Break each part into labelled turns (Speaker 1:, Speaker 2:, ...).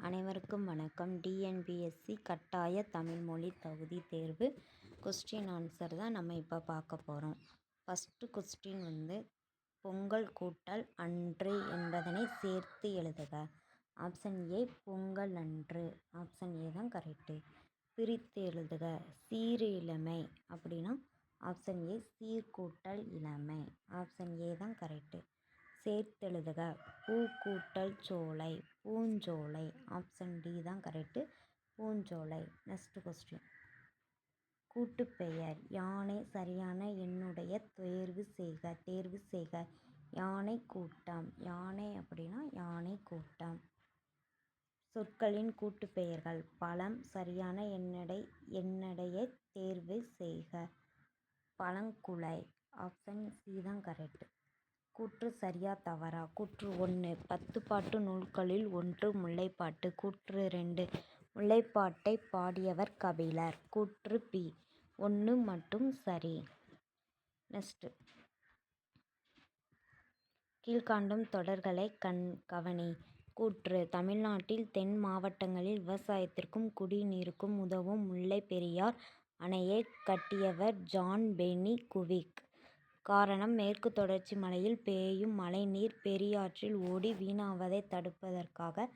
Speaker 1: அனைவருக்கும் வணக்கம். டிஎன்பிஎஸ்சி கட்டாய தமிழ் மொழி தகுதி தேர்வு கொஸ்டின் ஆன்சர் தான் நம்ம இப்போ பார்க்க போகிறோம் ஃபஸ்ட்டு கொஸ்டின் வந்து பொங்கல் கூட்டல் அன்று என்பதனை சேர்த்து எழுதுக. ஆப்ஷன் ஏ பொங்கல் அன்று ஆப்ஷன் ஏ தான் கரெக்டு பிரித்து எழுதுக. சீர் இளமை அப்படின்னா ஆப்ஷன் ஏ சீர்கூட்டல் இளமை ஆப்ஷன் ஏ தான் கரெக்டு சேர்த்தெழுதுக. பூ கூட்டல் சோலை பூஞ்சோலை ஆப்ஷன் டி தான் கரெக்டு பூஞ்சோலை நெக்ஸ்ட் கொஸ்டின் கூட்டுப்பெயர். யானை சரியான என்னுடைய தேர்வு செய்க தேர்வு செய்க. யானை கூட்டம். யானை அப்படின்னா யானை கூட்டம். சொற்களின் கூட்டுப்பெயர்கள். பழம் சரியான என்னடை என்னடைய தேர்வு செய்க. பழங்குலை. ஆப்ஷன் சி தான் கரெக்டு கூற்று சரியா தவறா? கூற்று ஒன்று பத்து பாட்டு நூல்களில் ஒன்று முல்லைப்பாட்டு. கூற்று ரெண்டு. முல்லைப்பாட்டை பாடியவர் கபிலர். கூற்று பி. ஒன்று மட்டும் சரி. நெக்ஸ்ட்டு கீழ்காண்டும் தொடர்களை கண் கவனி. கூற்று. தமிழ்நாட்டில் தென் மாவட்டங்களில் விவசாயத்திற்கும் குடிநீருக்கும் உதவும் முல்லை பெரியார் அணையை கட்டியவர் ஜான் பெனி குவிக். காரணம் மேற்கு தொடர்ச்சி மலையில் பேயும் மழைநீர் பெரியாற்றில் ஓடி வீணாவதை தடுப்பதற்காக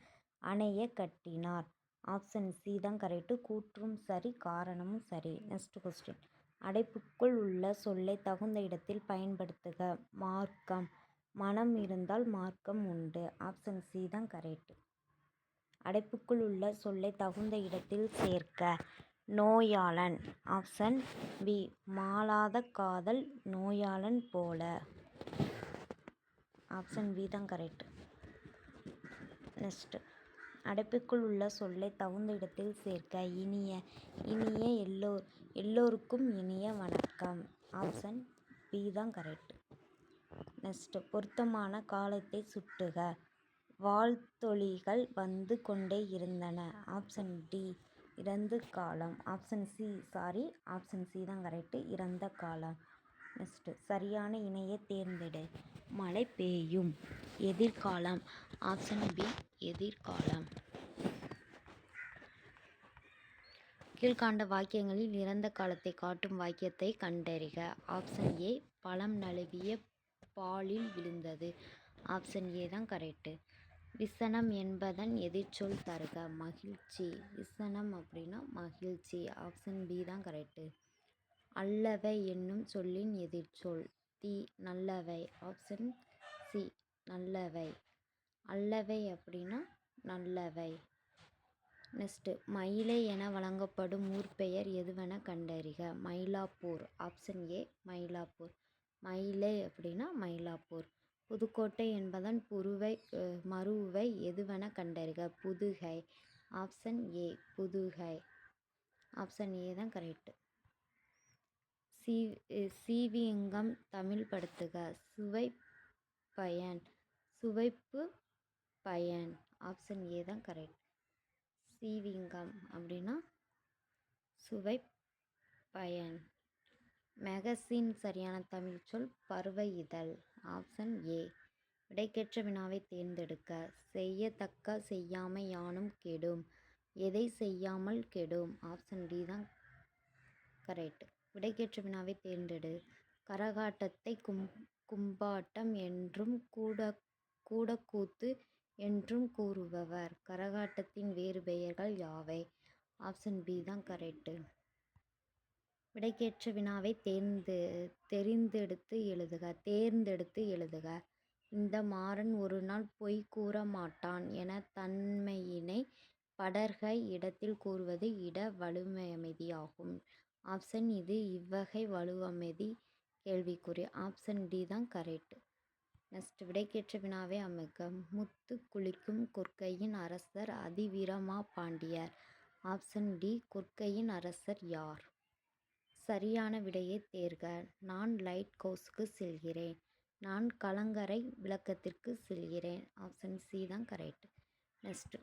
Speaker 1: அணையை கட்டினார். ஆப்ஷன் சி தான் கரெக்டு. கூற்றும் சரி காரணமும் சரி. Next question. அடைப்புக்குள் உள்ள சொல்லை தகுந்த இடத்தில் பயன்படுத்துக. மார்க்கம். மனம் இருந்தால் மார்க்கம் உண்டு. ஆப்ஷன் சி தான் கரெக்ட். அடைப்புக்குள் உள்ள சொல்லை தகுந்த இடத்தில் சேர்க்க. நோயாளன். Option B. மாளாத காதல் நோயாளன் போல. ஆப்ஷன் பி தான் கரெக்ட். நெக்ஸ்ட்டு அடைப்புக்குள் உள்ள சொல்லை தகுந்த இடத்தில் சேர்க்க இனிய இனிய எல்லோ எல்லோருக்கும் இனிய வணக்கம். ஆப்ஷன் பி தான் கரெக்ட். நெக்ஸ்ட்டு பொருத்தமான காலத்தை சுட்டுக வாழ்த்தொழிகள் வந்து கொண்டே இருந்தன. Option D. இறந்து காலம். Option C sorry option C தான் கரெக்டு இறந்த காலம். நெக்ஸ்ட்டு சரியான இணையை தேர்ந்தெடு. மழை பெய்யும். எதிர்காலம். ஆப்ஷன் பி எதிர்காலம். கீழ்காண்ட வாக்கியங்களில் இறந்த காலத்தை காட்டும் வாக்கியத்தை கண்டறிக. ஆப்ஷன் ஏ பழம் நழுவிய பாலில் விழுந்தது. ஆப்ஷன் ஏ தான் கரெக்டு விசனம் என்பதன் எதிர்ச்சொல் தருக. மகிழ்ச்சி. விசனம் அப்படின்னா மகிழ்ச்சி. ஆப்ஷன் பி தான் கரெக்டு அல்லவை என்னும் சொல்லின் எதிர்ச்சொல். தி நல்லவை. ஆப்ஷன் சி நல்லவை. அல்லவை அப்படின்னா நல்லவை. நெக்ஸ்ட்டு மயிலை என வழங்கப்படும் ஊர் பெயர் எதுவென கண்டறிக. மயிலாப்பூர். Option A Mylapore. மயிலை அப்படின்னா மயிலாப்பூர். புதுக்கோட்டை என்பதன் புருவை மறுவை எதுவென கண்டறிக. Pudukai option A Pudukai. Option A தான் கரெக்டு சி சீவியங்கம் தமிழ் படுத்துக சுவை பயன் சுவைப்பு பயன் ஆப்ஷன் ஏ தான் கரெக்ட். சீவிங்கம் அப்படின்னா சுவை பயன். மெகசின் சரியான தமிழ் சொல் பருவ இதழ். Option A. விடைக்கேற்ற வினாவை தேர்ந்தெடுக்க. செய்யத்தக்க செய்யாமை யானும் கெடும். எதை செய்யாமல் கெடும்? ஆப்ஷன் டி தான் கரெக்ட். விடைக்கேற்ற வினாவை தேர்ந்தெடு. கரகாட்டத்தை கும் கும்பாட்டம் என்றும் கூட கூடக்கூத்து என்றும் கூறுபவர். கரகாட்டத்தின் வேறு பெயர்கள் யாவை? ஆப்ஷன் பி தான் கரெக்டு. விடைக்கேற்ற வினாவை தேர்ந்து தெரிந்தெடுத்து எழுதுக தேர்ந்தெடுத்து எழுதுக. இந்த மாறன் ஒரு நாள் பொய் கூற மாட்டான் என தன்மையினை படர்கை இடத்தில் கூறுவது இட வலுவமைதியாகும் ஆப்ஷன் இது இவ்வகை வலுவமைதி கேள்விக்குறி. ஆப்ஷன் டி தான் கரெக்ட். நெக்ஸ்ட் விடைக்கேற்ற வினாவை அமைக்க. முத்து குளிக்கும் கொற்கையின் அரசர் அதிவீரமா பாண்டியர். ஆப்ஷன் டி கொற்கையின் அரசர் யார்? சரியான விடையை தேர்க. நான் லைட் ஹவுஸுக்கு செல்கிறேன். நான் கலங்கரை விளக்கத்திற்கு செல்கிறேன். ஆப்ஷன் சி தான் கரெக்ட் நெக்ஸ்ட்டு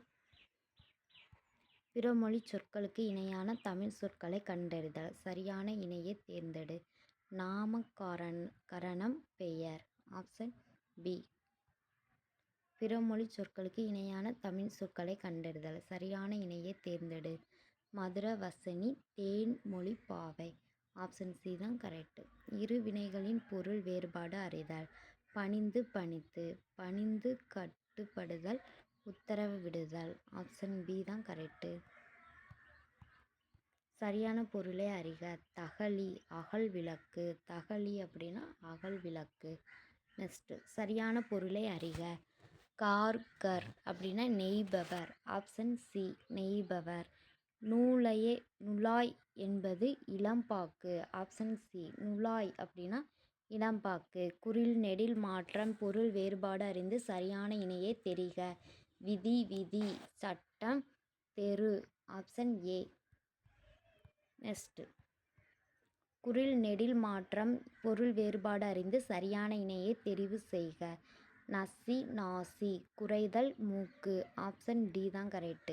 Speaker 1: பிற மொழி சொற்களுக்கு இணையான தமிழ் சொற்களை கண்டறிதல். சரியான இணையை தேர்ந்தெடு. நாம கரணம் பெயர். ஆப்ஷன் பி பிறமொழிச் சொற்களுக்கு இணையான தமிழ் சொற்களை கண்டறிதல். சரியான இணையைத் தேர்ந்தெடு. மதுரவசனி மொழி பாவை. ஆப்ஷன் சி தான் கரெக்ட். இரு வினைகளின் பொருள் வேறுபாடு அறிதல். பணிந்து பணித்து. பணிந்து கட்டுப்படுதல் உத்தரவு விடுதல் ஆப்ஷன் பி தான் கரெக்டு சரியான பொருளை அறிக. தகழி அகல் விளக்கு. தகழி அப்படின்னா அகல் விளக்கு. நெக்ஸ்ட்டு சரியான பொருளை அறிக. கார்கர் அப்படின்னா நெய்பவர். Option C நெய்பவர். நூலையே நுழாய் என்பது இளம்பாக்கு. ஆப்ஷன் சி நுழாய் அப்படின்னா இளம்பாக்கு. குறில் நெடில் மாற்றம் பொருள் வேறுபாடு அறிந்து சரியான இணையை தெரிக. விதி விதி சட்டம் தெரு. Option A. நெக்ஸ்ட்டு குறில் நெடில் மாற்றம் பொருள் வேறுபாடு அறிந்து சரியான இணையை தெரிவு செய்க. நசி நாசி குறைதல் மூக்கு. ஆப்ஷன் டி தான் கரெக்ட்.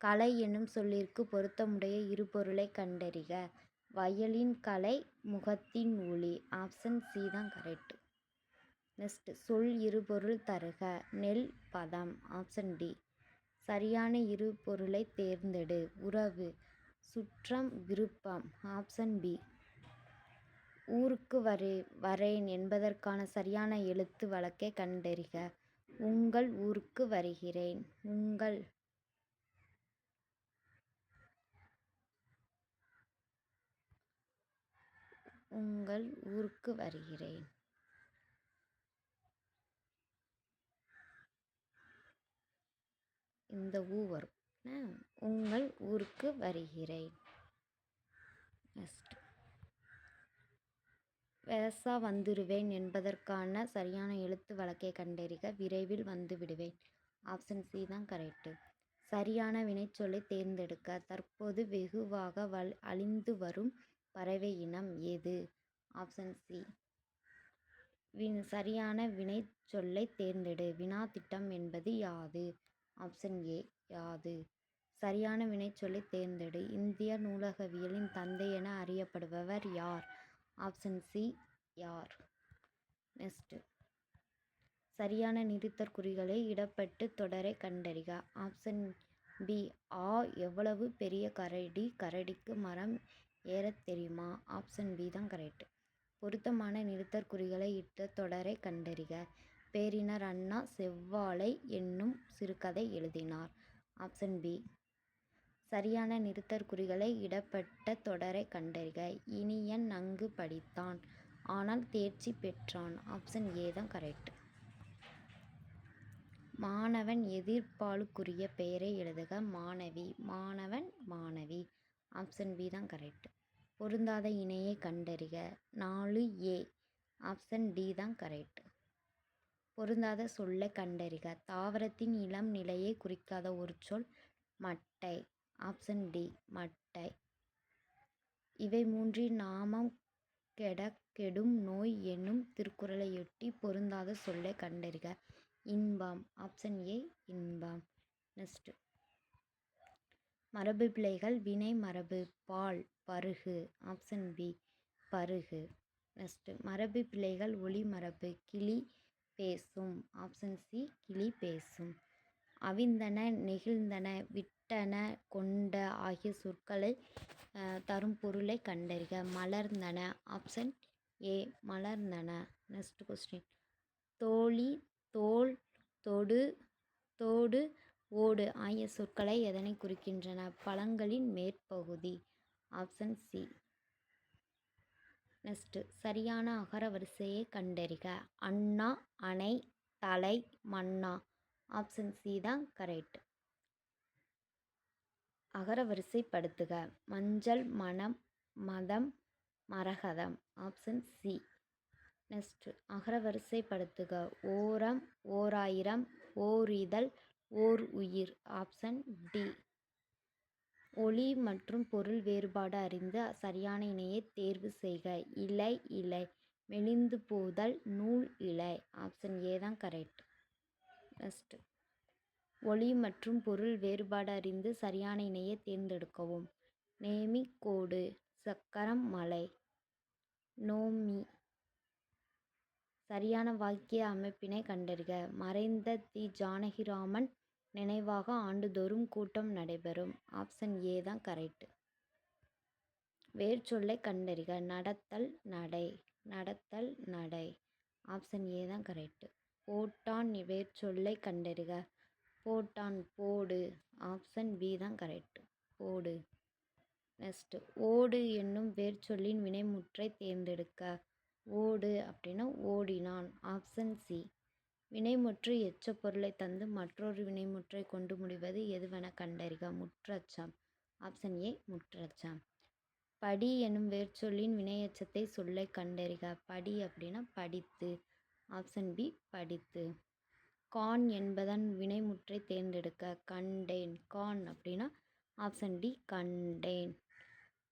Speaker 1: கலை என்னும் சொல்லிற்கு பொருத்தமுடைய இருபொருளைக் கண்டறிக. வயலின் கலை முகத்தின் ஒளி. ஆப்ஷன் சி தான் கரெக்ட். நெக்ஸ்ட் சொல் இருபொருள் தருக. நெல் பதம். Option D. சரியான இருபொருளைத் தேர்ந்தெடு. உறவு. சுற்றம் விருப்பம். Option B. ஊருக்கு வரேன் என்பதற்கான சரியான எழுத்து வழக்கைக் கண்டறிக. உங்கள் ஊருக்கு வருகிறேன். உங்கள் உங்கள் ஊருக்கு வருகிறேன். இந்த ஊ வரும். உங்கள் ஊருக்கு வருகிறேன். நெக்ஸ்ட் வேசா வந்துடுவேன் என்பதற்கான சரியான எழுத்து வழக்கை கண்டறிக. விரைவில் வந்துவிடுவேன். ஆப்ஷன் சி தான் கரெக்டு சரியான வினைச்சொல்லை தேர்ந்தெடுக்க. தற்போது வெகுவாக அழிந்து வரும் பறவை இனம் எது? Option C. வின் சரியான வினைச்சொல்லைத் தேர்ந்தெடு. வினாத்திட்டம் என்பது யாது? Option A. யாது. சரியான வினைச்சொல்லை தேர்ந்தெடு. இந்திய நூலகவியலின் தந்தை என அறியப்படுபவர் யார்? Option C. யார். நெக்ஸ்ட் சரியான நிறுத்தற்குறிகளை இடப்பட்டு தொடரைக் கண்டறிக. Option B. ஆ எவ்வளவு பெரிய கரடி கரடிக்கு மரம் ஏறத் தெரியுமா? ஆப்ஷன் பி தான் கரெக்ட். பொருத்தமான நிறுத்தற்குறிகளை இட்ட தொடரைக் கண்டறிக. பேரினர் அண்ணா செவ்வாழை என்னும் சிறுகதை எழுதினார். Option B. சரியான நிறுத்தற்குறிகளை இடப்பட்ட தொடரைக் கண்டறிக. இனியன் நன்கு படித்தான். ஆனால் தேர்ச்சி பெற்றான். ஆப்ஷன் ஏ தான் கரெக்ட். மாணவன் எதிர்ப்பாளுக்குரிய பெயரை எழுதுக. மாணவி. மாணவன் மாணவி. ஆப்ஷன் பி தான் கரெக்ட். பொருந்தாத இணையை கண்டறிக. நாலு ஏ. ஆப்ஷன் டி தான் கரெக்ட். பொருந்தாத சொல்லை கண்டறிக. தாவரத்தின் இளம் நிலையை குறிக்காத ஒரு சொல் மட்டை. Option D. மட்டை. இவை மூன்றின் நாமம் கெட கெடும் நோய் என்னும் திருக்குறளையொட்டி பொருந்தாத சொல்லை கண்டறிக. இன்பம். Option A. இன்பம். நெக்ஸ்ட்டு மரபு பிழைகள் வினை மரபு. பால். பருகு. Option B. பருகு. நெக்ஸ்ட்டு மரபுப்பிழைகள் ஒளி மரபு கிளி பேசும். Option C. கிளி பேசும். அவிழ்ந்தன நெகிழ்ந்தன விட்டன கொண்ட ஆகிய சொற்களை தரும் பொருளை கண்டறிக. மலர்ந்தன. Option A. மலர்ந்தன. நெக்ஸ்ட் கொஸ்டின் தோழி தோல் தொடு தோடு ஓடு ஆகிய சொற்களை எதனை குறிக்கின்றன? பழங்களின் மேற்பகுதி. Option C. நெக்ஸ்ட்டு சரியான அகர வரிசையை கண்டறிக. அண்ணா அணை தலை மன்னா. ஆப்ஷன் சி தான் கரெக்ட். அகரவரிசைப்படுத்துக. மஞ்சள் மணம் மதம் மரகதம். Option C. நெக்ஸ்ட்டு அகர வரிசைப்படுத்துக ஓரம் ஓராயிரம் ஓரிதழ் ஓர் உயிர். Option D. ஒளி மற்றும் பொருள் வேறுபாடு அறிந்து சரியான இணையை தேர்வு செய்க. இலை இலை மெலிந்து போதல் நூல் இலை ஆப்ஷன் ஏ தான் கரெக்ட். நெக்ஸ்ட் ஒளி மற்றும் பொருள் வேறுபாடு அறிந்து சரியான இணையை தேர்ந்தெடுக்கவும். நேமி கோடு. சக்கரம் மலை. நோமி சரியான வாக்கிய அமைப்பினை கண்டறிக மறைந்த தி ஜானகிராமன் நினைவாக ஆண்டுதோறும் கூட்டம் நடைபெறும். ஆப்ஷன் ஏ தான் கரெக்ட். வேர்ச்சொல்லை கண்டறிக. நடத்தல் நடை. நடத்தல் நடை. ஆப்ஷன் ஏ தான் கரெக்ட். போட்டான் வேர்ச்சொல்லை கண்டறிக. போட்டான் போடு. ஆப்ஷன் பி தான் கரெக்ட். போடு. நெக்ஸ்ட். ஓடு என்னும் வேர்ச்சொல்லின் வினைமுற்றை தேர்ந்தெடுக்க. ஓடு அப்படின்னா ஓடினான். ஆப்ஷன் சி வினைமுற்று எச்ச பொருளை தந்து மற்றொரு வினைமுற்றை கொண்டு முடிவது எதுவென கண்டறிக. முற்றச்சம். ஆப்ஷன் ஏ முற்றச்சம். படி எனும் வேர்ச்சொல்லின் வினையெச்சத்தை சொல்லை கண்டறிக. படி அப்படின்னா படித்து. ஆப்ஷன் பி படித்து. கான் என்பதன் வினைமுற்றை தேர்ந்தெடுக்க. கண்டேன். கான் அப்படின்னா ஆப்ஷன் டி கண்டேன்.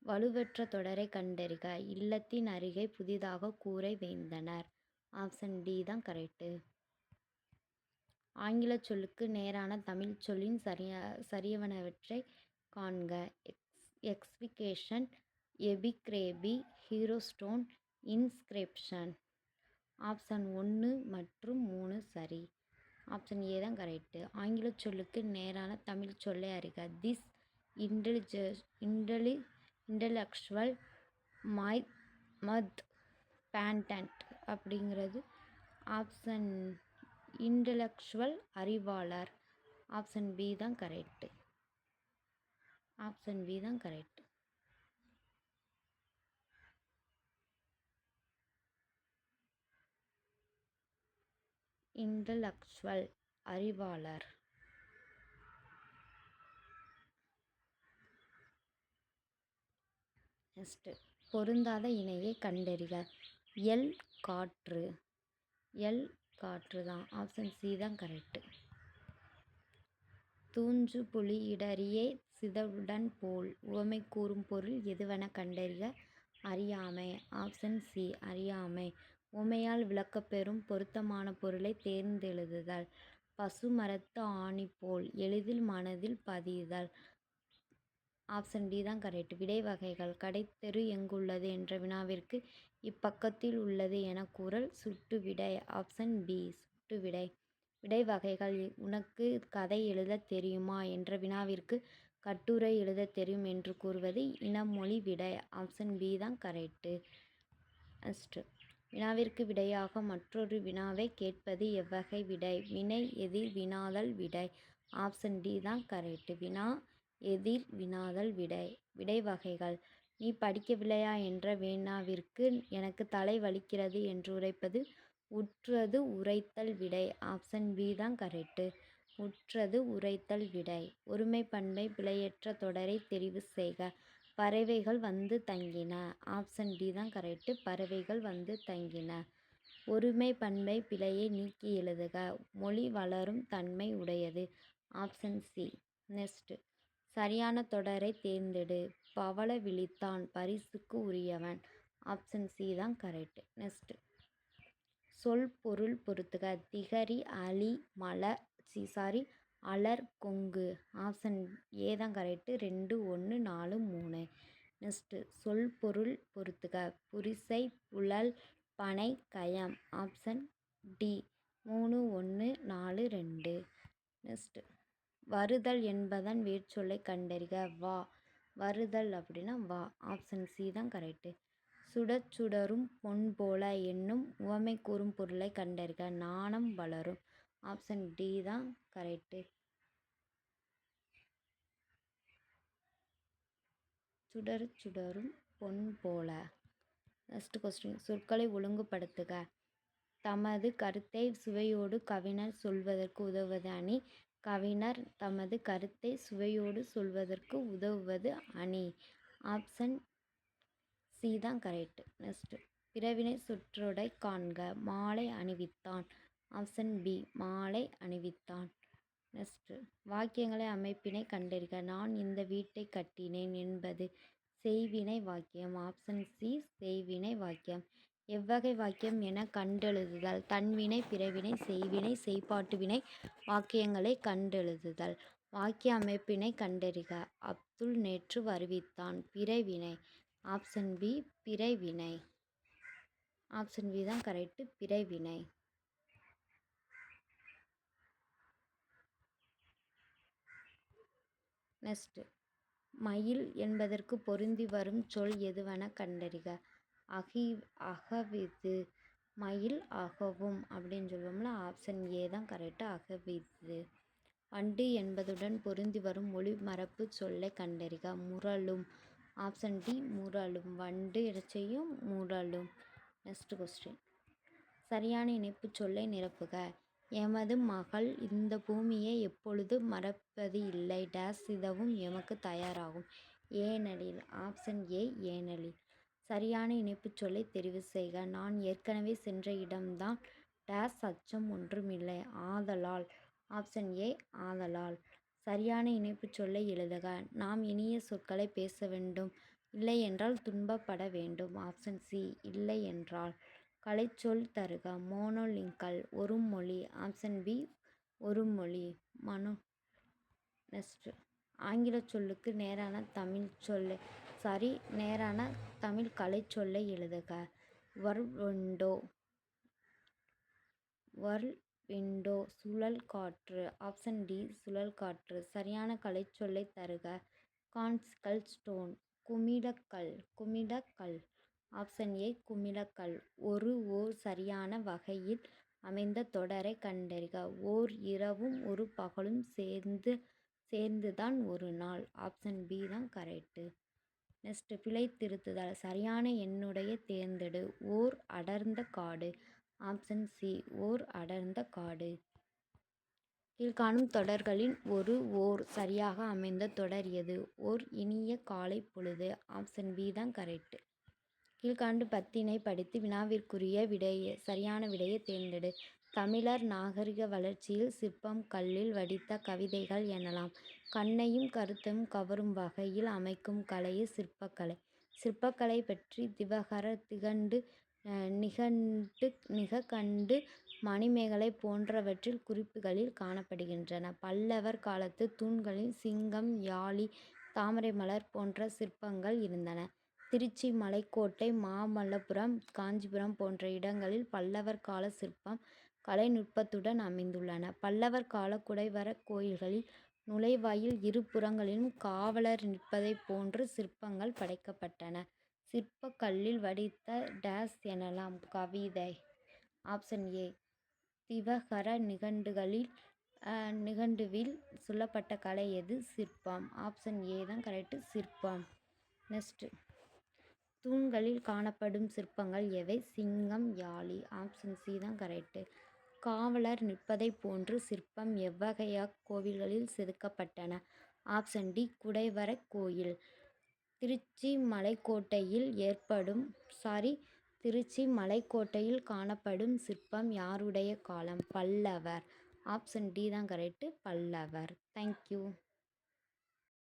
Speaker 1: வலுவற்ற தொடரை கண்டறிக. இல்லத்தின் அருகே புதிதாக கூரை வேந்தனர். ஆப்ஷன் டி தான் கரெக்டு ஆங்கில சொல்லுக்கு நேரான தமிழ் சொல்லின் சரியா சரியவனவற்றை காண்க. Ex excavation epigraphy hero stone inscription option ஒன்று மற்றும் மூணு சரி. ஆப்ஷன் ஏ தான் கரெக்டு ஆங்கில சொல்லுக்கு நேரான தமிழ் சொல்லை அறிக. திஸ் இன்டெலிஜ இன்டெலி இன்டலெக்சுவல் மை மத் பேண்டன்ட் அப்படிங்கிறது. ஆப்ஷன் இன்டலெக்சுவல் அறிவாளர். ஆப்ஷன் பி தான் கரெக்டு ஆப்ஷன் பி தான் கரெக்ட் இன்டலெக்சுவல் அறிவாளர். நெக்ஸ்ட்டு பொருந்தாத இணையை கண்டறிக. எல் காற்று. எல் காற்று தான். ஆப்ஷன் சி தான் கரெக்டு தூஞ்சு புலி இடறியே சிதவுடன் போல். உவமை கூறும் பொருள் எதுவென கண்டறிய அறியாமை. ஆப்ஷன் சி அறியாமை. உமையால் விளக்கப்பெறும் பொருத்தமான பொருளை தேர்ந்தெழுதுதல். பசு மரத்து ஆணி போல் எளிதில் மனதில் பதியுதல். ஆப்ஷன் டி தான் கரெக்ட் விடை வகைகள் கடைத்தெரு எங்குள்ளது என்ற வினாவிற்கு இப்பக்கத்தில் உள்ளது என கூறல் சுட்டு விடை ஆப்ஷன் பி சுட்டு விடை விடை வகைகள் உனக்கு கதை எழுத தெரியுமா என்ற வினாவிற்கு கட்டுரை எழுத தெரியும் என்று கூறுவது இனமொழி விடை. ஆப்ஷன் பி தான் கரெக்டு நெக்ஸ்ட்டு வினாவிற்கு விடையாக மற்றொரு வினாவை கேட்பது எவ்வகை விடை? வினை எதிர் வினாதல் விடை. ஆப்ஷன் டி தான் கரெக்டு வினா எதிர் வினாதல் விடை. விடை வகைகள் நீ படிக்கவில்லையா என்ற வேணாவிற்கு எனக்கு தலை வலிக்கிறது என்று உரைப்பது உற்றது உரைத்தல் விடை. ஆப்ஷன் பி தான் கரெக்டு உற்றது உரைத்தல் விடை. ஒருமை பண்பை பிழையற்ற தொடரை தெரிவு செய்க. பறவைகள் வந்து தங்கின. ஆப்ஷன் டி தான் கரெக்டு பறவைகள் வந்து தங்கின. ஒருமை பண்பை பிழையை நீக்கி எழுதுக. மொழி வளரும் தன்மை உடையது. Option C. நெக்ஸ்ட்டு. சரியான தொடரை தேர்ந்தெடு. பவள விழித்தான் பரிசுக்கு உரியவன். ஆப்ஷன் சி தான் கரெக்ட் நெக்ஸ்ட் சொல் பொருள் பொறுத்துக. திகரி அலி மல சி சாரி அலர் கொங்கு. ஆப்ஷன் ஏ தான் கரெக்டு ரெண்டு ஒன்று நாலு மூணு. நெக்ஸ்ட்டு சொல் பொருள் பொறுத்துக. புரிசை புழல் பனை கயம். ஆப்ஷன் டி மூணு ஒன்று நாலு ரெண்டு. நெக்ஸ்ட்டு வருதல் என்பதன் வேர்ச்சொல்லை கண்டறிக. வா. வருதல் அப்படின்னா வா ஆப்ஷன் சி தான் கரெக்டு சுடச் சுடரும் பொன் போல என்னும் உவமை கூறும் பொருளை கண்டறிக நாணம் வளரும். ஆப்ஷன் டி தான் கரெக்டு சுடர் சுடரும் பொன் போல. நெக்ஸ்ட் கொஸ்டின் சொற்களை ஒழுங்குபடுத்துக. தமது கருத்தை சுவையோடு கவிஞர் சொல்வதற்கு உதவுவது அணி கவிஞர் தமது கருத்தை சுவையோடு சொல்வதற்கு உதவுவது அணி. ஆப்ஷன் சி தான் கரெக்ட். நெக்ஸ்ட்டு பிறவினை சுற்றொடை காண்க. மாலை அணிவித்தான். Option B. மாலை அணிவித்தான். நெக்ஸ்ட்டு வாக்கியங்களை அமைப்பினை கண்டறிக. நான் இந்த வீட்டை கட்டினேன் என்பது செய்வினை வாக்கியம். Option C. செய்வினை வாக்கியம். எவ்வகை வாக்கியம் என கண்டெழுதுதல். தன்வினை பிறவினை செய்வினை செய்பாட்டு வினை வாக்கியங்களை கண்டெழுதுதல். வாக்கிய அமைப்பினை கண்டறிக. அப்துல் நேற்று வருவித்தான். பிறவினை. ஆப்ஷன் பி பிறவினை. ஆப்ஷன் பி தான் கரெக்டு பிறைவினை. நெக்ஸ்ட்டு. மயில் என்பதற்கு பொருந்தி வரும் சொல் எதுவென கண்டறிக. அகி அகவிது மயில் அகவும் அப்படின்னு சொல்லுவோம்ல ஆப்ஷன் ஏ தான் கரெக்டாக அகவிது. வண்டு என்பதுடன் பொருந்தி வரும் மொழிமரபு சொல்லை கண்டறிக. முரளும். ஆப்ஷன் டி முரளும். வண்டு இறைச்சியும் முரளும். நெக்ஸ்ட் கொஸ்டின் சரியான இணைப்பு சொல்லை நிரப்புக. எமது மகள் இந்த பூமியை எப்பொழுது மறப்பது இல்லை? டேஸ் இதவும் எமக்கு தயாராகும். ஏனலில் ஆப்ஷன் ஏ ஏனலில் சரியான இணைப்புச் சொல்லை தெரிவு செய்க. நான் ஏற்கனவே சென்ற இடம்தான். டேஸ் அச்சம் ஒன்றுமில்லை. ஆதலால். ஆப்ஷன் ஏ ஆதலால். சரியான இணைப்புச் சொல்லை எழுதுக. நாம் இனிய சொற்களை பேச வேண்டும். இல்லை என்றால் துன்பப்பட வேண்டும். ஆப்ஷன் சி இல்லை என்றால் கலைச்சொல் தருக. மோனோலிங்கல். ஒரு மொழி. ஆப்ஷன் பி ஒரு மொழி. மனோ நெஸ்ட். ஆங்கில சொல்லுக்கு நேரான தமிழ் சொல் சாரி நேரான தமிழ் கலைச்சொல்லை எழுதுக. வர்ல்விண்டோ வர்ல்விண்டோ சுழல் காற்று ஆப்ஷன் டி சுழல் காற்று சரியான கலைச்சொல்லை தருக. கான்ஸ்கல் ஸ்டோன் குமிழக்கல் குமிழக்கல். ஆப்ஷன் ஏ குமிழக்கல். ஒரு ஓர் சரியான வகையில் அமைந்த தொடரை கண்டறிக. ஓர் இரவும் ஒரு பகலும் சேர்ந்து சேர்ந்து தான் ஒரு நாள். ஆப்ஷன் பி தான் கரெக்டு நெக்ஸ்ட்டு பிழை திருத்துதல். சரியான எண்ணுடைய தேர்ந்தெடு. ஓர் அடர்ந்த காடு. ஆப்ஷன் சி ஓர் அடர்ந்த காடு. கீழ்காணும் தொடர்களின் ஒரு ஓர் சரியாக அமைந்த தொடர் எது? ஓர் இனிய காலை பொழுது. ஆப்ஷன் பி தான் கரெக்டு கீழ்காண்டு பத்தினை படித்து வினாவிற்குரிய விடையை சரியான விடையை தேர்ந்தெடு. தமிழர் நாகரிக வளர்ச்சியில் சிற்பம் கல்லில் வடித்த கவிதைகள் எனலாம். கண்ணையும் கருத்தையும் கவரும் வகையில் அமைக்கும் கலையே சிற்பக்கலை. சிற்பக்கலை பற்றி திவகர திகண்டு நிகண்டு நிகக்கண்டு மணிமேகலை போன்றவற்றில் குறிப்புகளில் காணப்படுகின்றன. பல்லவர் காலத்து தூண்களில் சிங்கம் யாழி தாமரை மலர் போன்ற சிற்பங்கள் இருந்தன. திருச்சி மலைக்கோட்டை மாமல்லபுரம் காஞ்சிபுரம் போன்ற இடங்களில் பல்லவர் கால சிற்பம் கலைநுட்பத்துடன் அமைந்துள்ளன பல்லவர் கால குடைவரக் கோயில்களில் நுழைவாயில் இரு புறங்களிலும் காவலர் நிற்பதைப் போன்று சிற்பங்கள் படைக்கப்பட்டன. சிற்பக் கல்லில் வடித்த டேஸ் எனலாம் கவிதை ஆப்ஷன் ஏ. திவகர நிகண்டுகளில் நிகண்டுவில் சொல்லப்பட்ட கலை எது? சிற்பம். ஆப்ஷன் ஏ தான் கரெக்டு சிற்பம். நெக்ஸ்ட் தூண்களில் காணப்படும் சிற்பங்கள் எவை? சிங்கம் யாழி. ஆப்ஷன் சி தான் கரெக்டு காவலர் நிற்பதைப் போன்று சிற்பம் எவ்வகையாக கோவில்களில் செதுக்கப்பட்டன? ஆப்ஷன் டி குடைவரக் கோயில். திருச்சி மலைக்கோட்டையில் ஏற்படும் சாரி திருச்சி மலைக்கோட்டையில் காணப்படும் சிற்பம் யாருடைய காலம்? பல்லவர். ஆப்ஷன் டி தான் கரெக்டு பல்லவர். Thank you